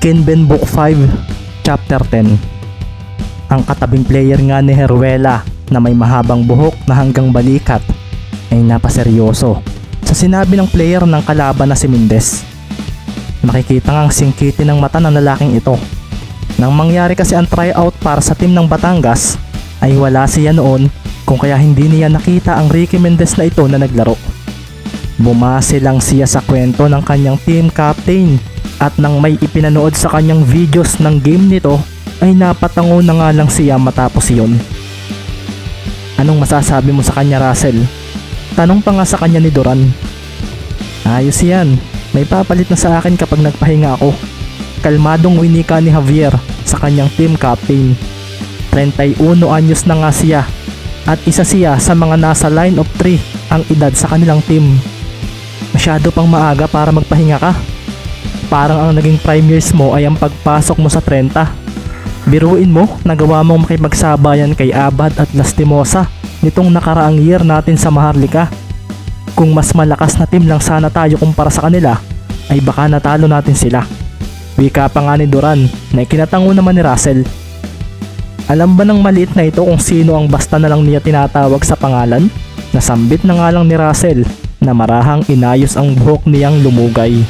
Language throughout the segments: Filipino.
Kinben Book 5, Chapter 10 Ang katabing player nga ni Heruela na may mahabang buhok na hanggang balikat ay napaseryoso sa sinabi ng player ng kalaban na si Mendez. Makikita ngang singkiti ng mata ng lalaking ito. Nang mangyari kasi ang tryout para sa team ng Batangas ay wala siya noon kung kaya hindi niya nakita ang Ricky Mendez na ito na naglaro. Bumase lang siya sa kwento ng kanyang team captain at nang may ipinanood sa kanyang videos ng game nito ay napatango na nga lang siya matapos iyon. Anong masasabi mo sa kanya Russell? Tanong pa nga sa kanya ni Duran. Ayos yan, may papalit na sa akin kapag nagpahinga ako. Kalmadong winika ni Javier sa kanyang team captain. 31 anyos na nga siya at isa siya sa mga nasa line of 3 ang edad sa kanilang team. Masyado pang maaga para magpahinga ka. Parang ang naging prime years mo ay ang pagpasok mo sa 30. Biruin mo, nagawa mong makipagsabayan kay Abad at Lastimosa nitong nakaraang year natin sa Maharlika. Kung mas malakas na team lang sana tayo kumpara sa kanila, ay baka natalo natin sila. Wika pa nga ni Duran na ikinatango naman ni Russell. Alam ba ng maliit na ito kung sino ang basta na lang niya tinatawag sa pangalan? Nasambit na nga lang ni Russell na marahang inayos ang buhok niyang lumugay.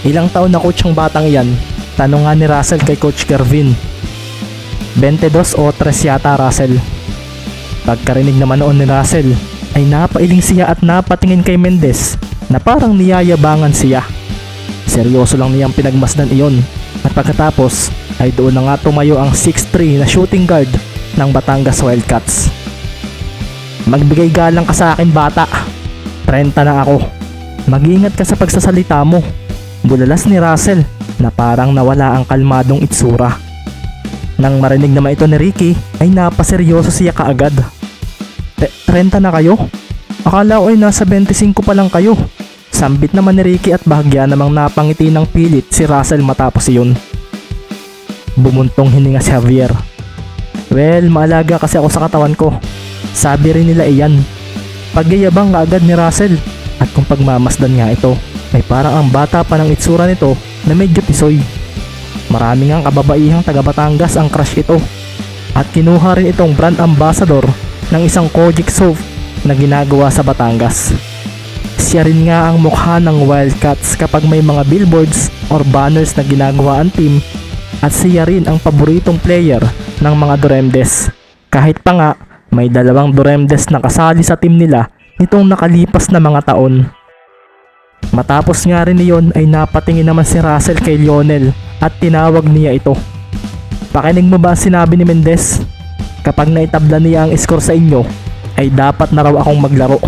Ilang taon na coach ang batang iyan? Tanong nga ni Russell kay Coach Kervin. 22 o 3 yata Russell. Pagkarinig naman noon ni Russell ay napailing siya at napatingin kay Mendez na parang niyayabangan siya. Seryoso lang niyang pinagmasdan iyon at pagkatapos ay doon na nga tumayo ang 6'3 na shooting guard ng Batangas Wildcats. Magbigay galang ka sa akin bata. 30 na ako. Mag-ingat ka sa pagsasalita mo. Bulalas ni Russell na parang nawala ang kalmadong itsura. Nang marinig naman ito ni Ricky ay napaseryoso siya kaagad. "Te- 30 na kayo? Akala ko ay nasa 25 pa lang kayo. Sambit naman ni Ricky at bahagya namang napangiti ng pilit si Russell matapos iyon. Bumuntong hininga si Javier. Well, maalaga kasi ako sa katawan ko. Sabi rin nila iyan. Pagyayabang kaagad ni Russell at kung pagmamasdan nga ito, ay parang ang bata pa ng itsura nito na medyo tisoy. Maraming ang kababaihang taga Batangas ang crush ito. At kinuha rin itong brand ambassador ng isang Kojic soap na ginagawa sa Batangas. Siya rin nga ang mukha ng Wildcats kapag may mga billboards or banners na ginagawa ang team at siya rin ang paboritong player ng mga Duremdes. Kahit pa nga may dalawang Duremdes na kasali sa team nila nitong nakalipas na mga taon. Matapos nga rin iyon ay napatingin naman si Russell kay Lionel at tinawag niya ito. Pakinig mo ba sinabi ni Mendez? Kapag naitabla niya ang score sa inyo, ay dapat na raw akong maglaro.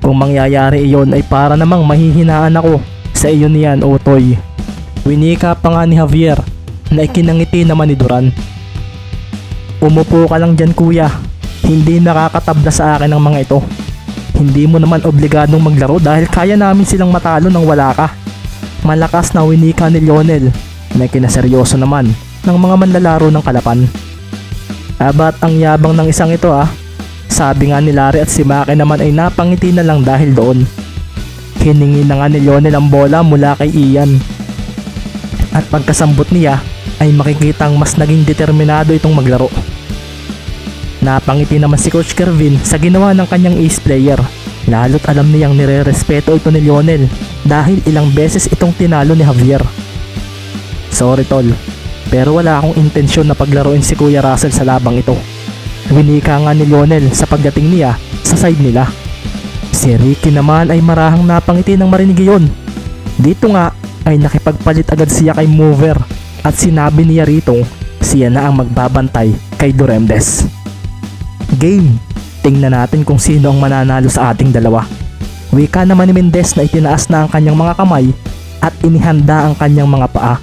Kung mangyayari iyon ay para namang mahihinaan ako sa iyo niyan, Otoy. Winika pa nga ni Javier na ikinangiti naman ni Duran. Umupo ka lang dyan kuya, hindi nakakatabla sa akin ang mga ito. Hindi mo naman obligadong maglaro dahil kaya namin silang matalo nang wala ka. Malakas na winika ni Lionel na kinaseryoso naman ng mga manlalaro ng kalapan. Abat ang yabang ng isang ito ah. Sabi nga ni Larry at si Maki naman ay napangiti na lang dahil doon. Hiningi na nga ni Lionel ang bola mula kay Ian. At pagkasambot niya ay makikitang mas naging determinado itong maglaro. Napangiti naman si Coach Kervin sa ginawa ng kanyang ace player. Lalo't alam niyang nire-respeto ito ni Lionel dahil ilang beses itong tinalo ni Javier. Sorry tol, pero wala akong intensyon na paglaruin si Kuya Russell sa labang ito. Winika nga ni Lionel sa pagdating niya sa side nila. Si Ricky naman ay marahang napangiti ng marinig iyon. Dito nga ay nakipagpalit agad siya kay Mover at sinabi niya rito siya na ang magbabantay kay Duremdes. Game, tingnan natin kung sino ang mananalo sa ating dalawa. Wika naman ni Mendez na itinaas na ang kanyang mga kamay at inihanda ang kanyang mga paa.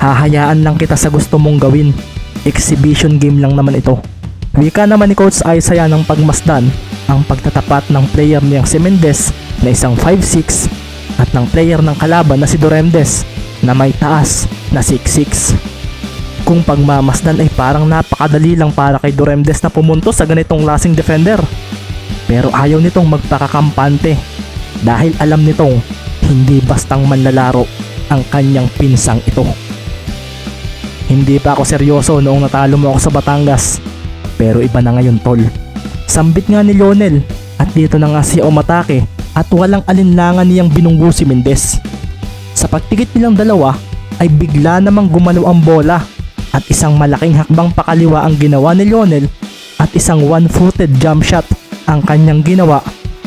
Hahayaan lang kita sa gusto mong gawin. Exhibition game lang naman ito. Wika naman ni Coach Isaiah ng pagmasdan ang pagtatapat ng player niyang si Mendez na isang 5'6 at ng player ng kalaban na si Doremdes na may taas na 6'6. Kung pagmamasdan ay parang napakadali lang para kay Doremdes na pumunto sa ganitong lasing defender. Pero ayaw nitong magpakakampante dahil alam nitong hindi bastang manlalaro ang kanyang pinsang ito. Hindi pa ako seryoso noong natalo mo ako sa Batangas. Pero iba na ngayon tol. Sambit nga ni Lionel at dito na nga siya umatake at walang alinlangan niyang binunggo si Mendez. Sa pagtikit nilang dalawa ay bigla namang gumalaw ang bola at isang malaking hakbang pakaliwa ang ginawa ni Lionel at isang one-footed jump shot ang kanyang ginawa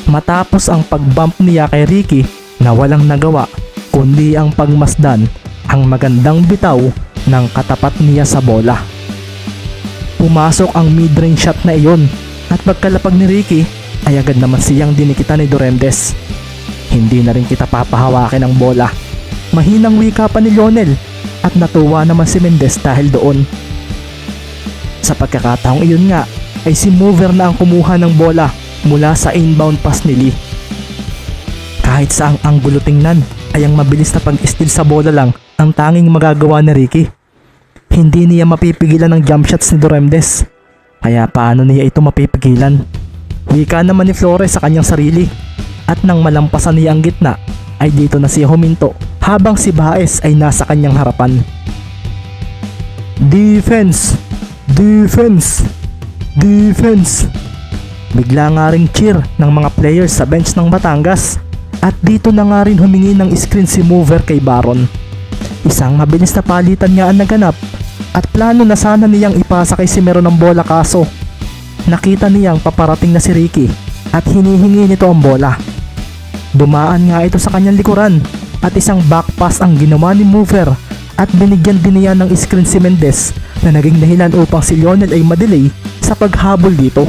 matapos ang pagbump niya kay Ricky na walang nagawa kundi ang pagmasdan ang magandang bitaw ng katapat niya sa bola. Pumasok ang mid-range shot na iyon at pagkalapag ni Ricky ay agad naman siyang dinikita ni Doremdes. Hindi na rin kita papahawakin ng bola. Mahinang wika pa ni Lionel at natuwa naman si Mendez dahil doon. Sa pagkakataong iyon nga ay si Mover na ang kumuha ng bola mula sa inbound pass ni Lee. Kahit saang anggulo tingnan ay ang mabilis na pag-steal sa bola lang ang tanging magagawa ni Ricky. Hindi niya mapipigilan ng jump shots ni Doremdes. Kaya paano niya ito mapipigilan? Wika naman ni Flores sa kanyang sarili. At nang malampasan niya ang gitna, ay dito na siya huminto habang si Baez ay nasa kanyang harapan. Defense! Defense! Defense! Bigla nga ring cheer ng mga players sa bench ng Batangas at dito na nga rin humingi ng screen si Mover kay Baron. Isang mabilis na palitan nga ang naganap at plano na sana niyang ipasa kay Simero ng bola kaso nakita niyang paparating na si Ricky at hinihingi nito ang bola. Dumaan nga ito sa kanyang likuran at isang back pass ang ginawa ni Mover at binigyan din niya ng screen si Mendez na naging dahilan upang si Lionel ay madelay sa paghabol dito.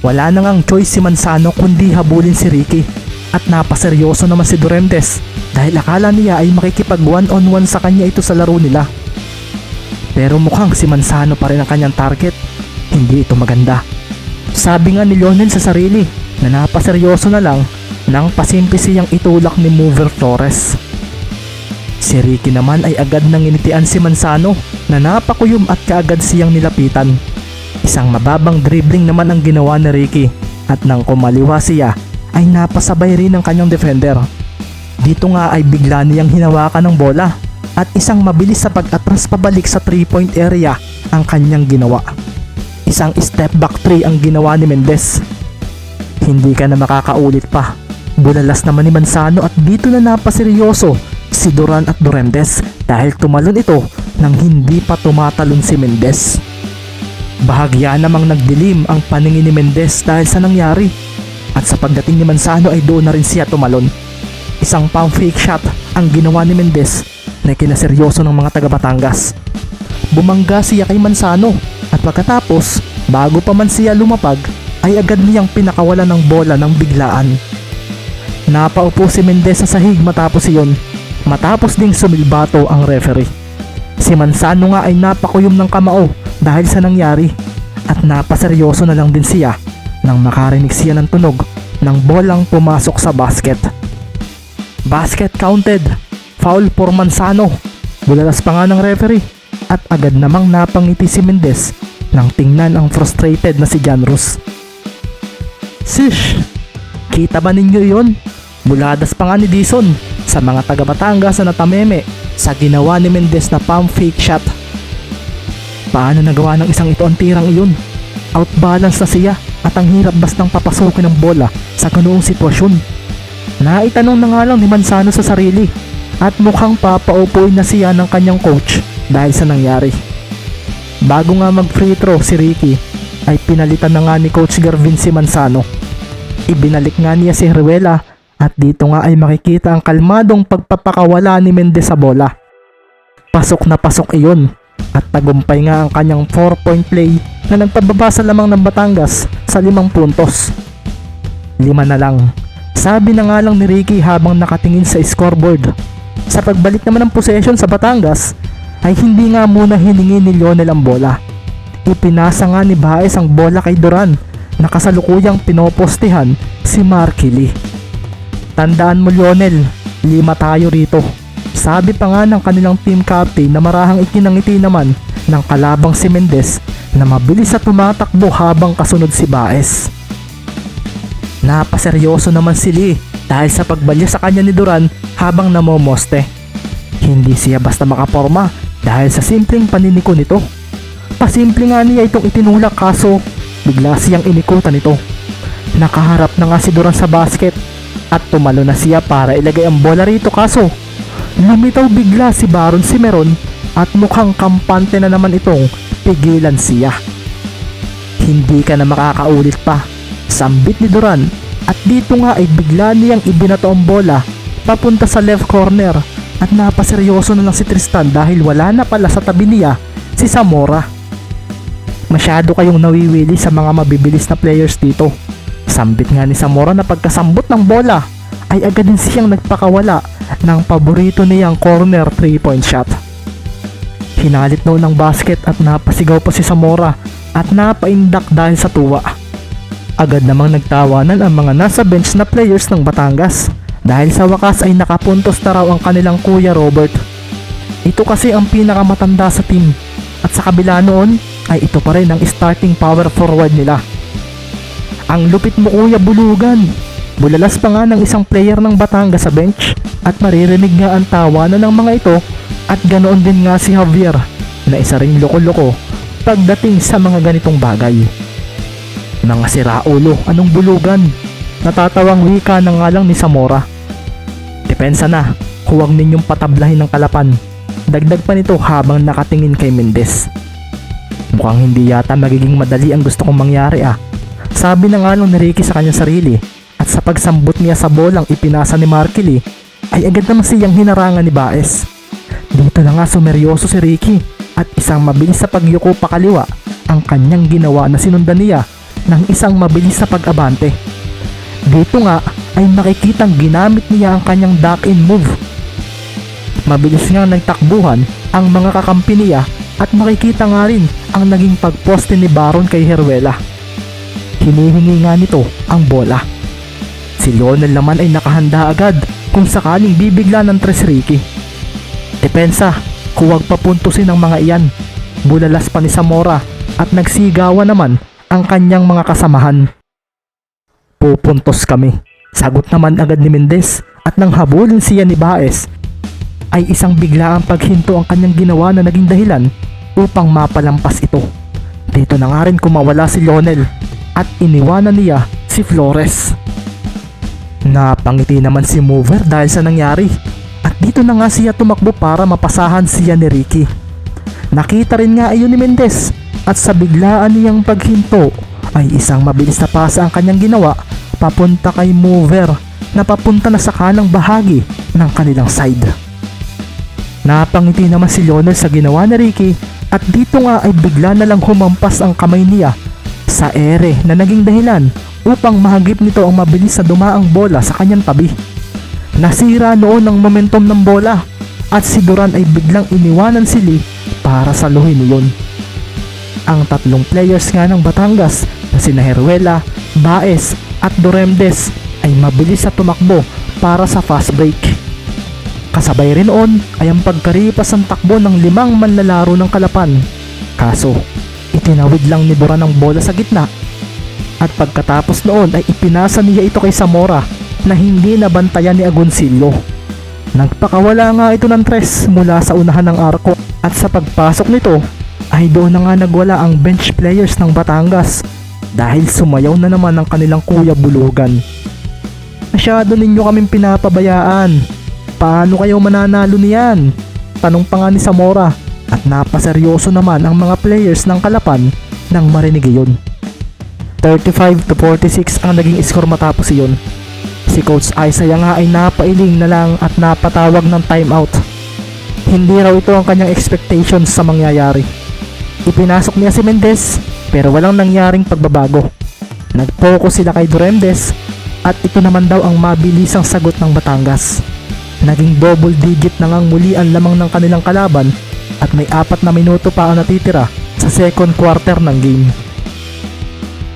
Wala na ngang choice si Manzano kundi habulin si Ricky at napaseryoso naman si Duremdes dahil akala niya ay makikipag one on one sa kanya ito sa laro nila. Pero mukhang si Manzano pa rin ang kanyang target. Hindi ito maganda. Sabi nga ni Lionel sa sarili na napaseryoso na lang nang pasimple siyang itulak ni Mover Flores. Si Ricky naman ay agad nang initian si Manzano na napakuyom at kaagad siyang nilapitan. Isang mababang dribbling naman ang ginawa ni Ricky at nang kumaliwa siya ay napasabay rin ng kanyang defender. Dito nga ay bigla niyang hinawakan ng bola at isang mabilis sa pag-atras pabalik sa 3-point area ang kanyang ginawa. Isang step back 3 ang ginawa ni Mendez. Hindi ka na makakaulit pa. Bulalas naman ni Manzano at dito na napaseryoso si Duran at Durendes dahil tumalon ito nang hindi pa tumatalon si Mendez. Bahagya namang nagdilim ang paningin ni Mendez dahil sa nangyari. At sa pagdating ni Manzano ay doon na rin siya tumalon. Isang pang fake shot ang ginawa ni Mendez na kinaseryoso ng mga taga Batangas. Bumangga siya kay Manzano at pagkatapos bago pa man siya lumapag ay agad niyang pinakawalan ng bola ng biglaan. Napaupo si Mendez sa sahig matapos iyon matapos ding sumilbato ang referee. Si Manzano nga ay napakuyom ng kamao dahil sa nangyari at napaseryoso na lang din siya nang makarinig siya ng tunog ng bolang pumasok sa basket. Basket counted. Foul for Manzano. Bulalas pa nga ng referee at agad namang napangiti si Mendez nang tingnan ang frustrated na si John Rus. Sish! Kita ba ninyo yon? Buladas pa nga ni Dison sa mga taga Batangas na natameme sa ginawa ni Mendez na pump fake shot. Paano nagawa ng isang ito ang tirang iyon? Outbalance na siya at ang hirap bastang papasukin ng bola sa ganoong sitwasyon. Naitanong na nga lang ni Manzano sa sarili at mukhang papaupuin na siya ng kanyang coach dahil sa nangyari. Bago nga mag free throw si Ricky ay pinalitan na nga ni Coach Garvin si Manzano. Ibinalik nga niya si Heruela at dito nga ay makikita ang kalmadong pagpapakawala ni Mendez sa bola. Pasok na pasok iyon at tagumpay nga ang kanyang 4 point play na nagpababasa lamang ng Batangas sa limang puntos. Lima na lang. Sabi na nga lang ni Ricky habang nakatingin sa scoreboard. Sa pagbalik naman ng possession sa Batangas ay hindi nga muna hiningi ni Lionel ang bola. Ipinasa nga ni Baez ang bola kay Duran na kasalukuyang pinopostehan si Marky Lee. Tandaan mo Lionel, lima tayo rito. Sabi pa nga ng kanilang team captain na marahang ikinangiti naman ng kalabang si Mendez na mabilis sa tumatakbo habang kasunod si Baez. Napaseryoso naman si Lee dahil sa pagbalya sa kanya ni Duran habang namomoste. Hindi siya basta makaporma dahil sa simpleng paniniko nito. Pasimple nga niya itong itinulak kaso bigla siyang inikutan nito. Nakaharap na nga si Duran sa basket at tumalo na siya para ilagay ang bola rito kaso lumitaw bigla si Baron Simeron at mukhang kampante na naman itong pigilan siya. Hindi ka na makakaulit pa. Sambit ni Duran at dito nga ay bigla niyang ibinato ang bola papunta sa left corner at napaseryoso na lang si Tristan dahil wala na pala sa tabi niya si Zamora. Masyado kayong nawiwili sa mga mabibilis na players dito. Sambit nga ni Zamora na pagkasambot ng bola ay agad din siyang nagpakawala ng paborito niyang corner 3 point shot. Hinalit noon ng basket at napasigaw pa si Zamora at napaindak dahil sa tuwa. Agad namang nagtawanan ang mga nasa bench na players ng Batangas dahil sa wakas ay nakapuntos na raw ang kanilang kuya Robert. Ito kasi ang pinakamatanda sa team at sa kabila noon ay ito pa rin ang starting power forward nila. Ang lupit mo kuya bulugan. Bulalas pa nga ng isang player ng Batangas sa bench at maririnig nga ang tawanan ng mga ito at ganoon din nga si Javier na isa ring loko-loko pagdating sa mga ganitong bagay. Mga siraulo, anong bulugan? Natatawang wika na nga lang ni Zamora. Depensa na, huwag ninyong patablahin ng kalapan. Dagdag pa nito habang nakatingin kay Mendez. Mukhang hindi yata magiging madali ang gusto kong mangyari ah. Sabi na nga nung ni Ricky sa kanyang sarili at sa pagsambot niya sa bolang ipinasa ni Markili ay agad naman siyang hinarangan ni Baez. Dito na nga sumeryoso si Ricky at isang mabilis sa pagyuko pakaliwa ang kanyang ginawa na sinundan niya ng isang mabilis na pag-abante. Dito nga ay makikitang ginamit niya ang kanyang duck-in move. Mabilis nga nagtakbuhan ang mga kakampi niya at makikita nga rin ang naging pagposte ni Baron kay Heruela. Hinihingi nga nito ang bola. Si Lionel naman ay nakahanda agad kung sakaling bibigla ng tres Ricky. Depensa, huwag papuntusin ang mga iyan. Bulalas pa ni Zamora at nagsigawan naman ang kanyang mga kasamahan. Pupuntos kami. Sagot naman agad ni Mendez at nang habulin siya ni Baez ay isang biglaang paghinto ang kanyang ginawa na naging dahilan upang mapalampas ito. Dito na nga rin kumawala si Lionel at iniwanan niya si Flores. Napangiti naman si Mover dahil sa nangyari at dito na nga siya tumakbo para mapasahan siya ni Ricky. Nakita rin nga iyon ni Mendez at sa biglaan niyang paghinto ay isang mabilis na pasa ang kanyang ginawa papunta kay Mover na papunta na sa kanang bahagi ng kanilang side. Napangiti naman si Lionel sa ginawa ni Ricky at dito nga ay bigla na lang humampas ang kamay niya sa ere na naging dahilan upang mahagip nito ang mabilis na dumaang bola sa kanyang tabi. Nasira noon ang momentum ng bola at si Duran ay biglang iniwanan si Lee para saluhin iyon. Ang tatlong players nga ng Batangas na sina Heruela, Baez at Doremdes ay mabilis na tumakbo para sa fast break. Kasabay rin noon ay ang pagkaripas ng takbo ng limang manlalaro ng Kalapan. Kaso, itinawid lang ni Duran ang bola sa gitna at pagkatapos noon ay ipinasa niya ito kay Zamora na hindi nabantayan ni Agoncillo. Nagpakawala nga ito ng tres mula sa unahan ng arko at sa pagpasok nito ay doon na nga nagwala ang bench players ng Batangas dahil sumayaw na naman ang kanilang kuya bulugan. Masyado ninyo kaming pinapabayaan. Paano kayo mananalo niyan? Tanong pa nga ni Zamora at napaseryoso naman ang mga players ng Kalapan nang marinig iyon. 35 to 46 ang naging score matapos iyon. Si Coach Isaiah nga ay napailing na lang at napatawag ng timeout. Hindi raw ito ang kanyang expectations sa mangyayari. Ipinasok niya si Mendez pero walang nangyaring pagbabago. Nag-focus sila kay Duremdes at ito naman daw ang mabilisang sagot ng Batangas. Naging double digit na ngang muli ang lamang ng kanilang kalaban at may apat na minuto pa ang natitira sa second quarter ng game.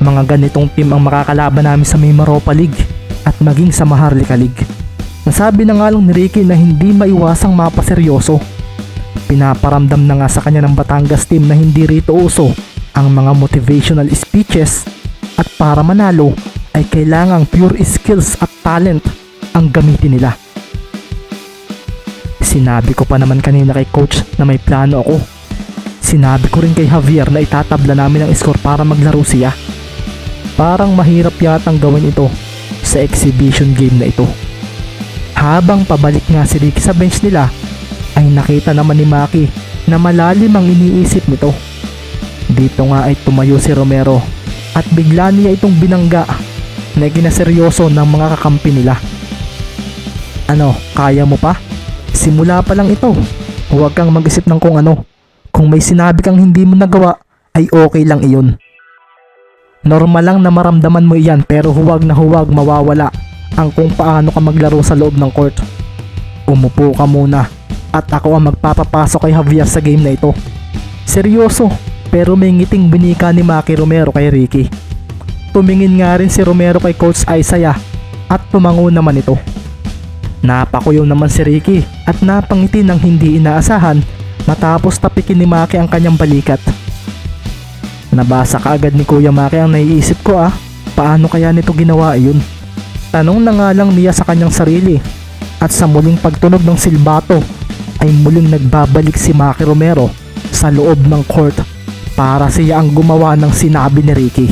Mga ganitong team ang makakalaban namin sa Mimaropa League at maging sa Maharlika League. Nasabi na nga lang ni Ricky na hindi maiwasang mapaseryoso. Pinaparamdam na nga sa kanya ng Batangas team na hindi rito uso ang mga motivational speeches at para manalo ay kailangang pure skills at talent ang gamitin nila. Sinabi ko pa naman kanina kay coach na may plano ako. Sinabi ko rin kay Javier na itatabla namin ang score para maglaro siya. Parang mahirap yatang gawin ito sa exhibition game na ito. Habang pabalik nga si Ricky sa bench nila, ay nakita naman ni Maki na malalim ang iniisip nito. Dito nga ay tumayo si Romero at bigla niya itong binangga na ginaseryoso ng mga kakampi nila. Ano, kaya mo pa? Simula pa lang ito. Huwag kang mag-isip ng kung ano. Kung may sinabi kang hindi mo nagawa, ay okay lang iyon. Normal lang na maramdaman mo iyan pero huwag na huwag mawawala ang kung paano ka maglaro sa loob ng court. Umupo ka muna at ako ang magpapapasok kay Javier sa game na ito. Seryoso, pero may ngiting binika ni Maki Romero kay Ricky. Tumingin nga rin si Romero kay Coach Isaiah at tumango naman ito. Napakuyaw naman si Ricky at napangiti ng hindi inaasahan matapos tapikin ni Maki ang kanyang balikat. Nabasa ka agad ni Kuya Maki ang naiisip ko ah, paano kaya nito ginawa iyon? Tanong na nga lang niya sa kanyang sarili at sa muling pagtunog ng silbato ay muling nagbabalik si Maki Romero sa loob ng court para siya ang gumawa ng sinabi ni Ricky.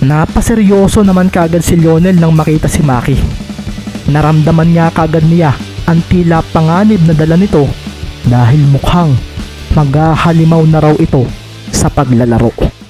Napaseryoso naman kagad si Lionel nang makita si Maki. Naramdaman niya kagad niya ang tila panganib na dala nito dahil mukhang maghahalimaw na raw ito sa paglalaro.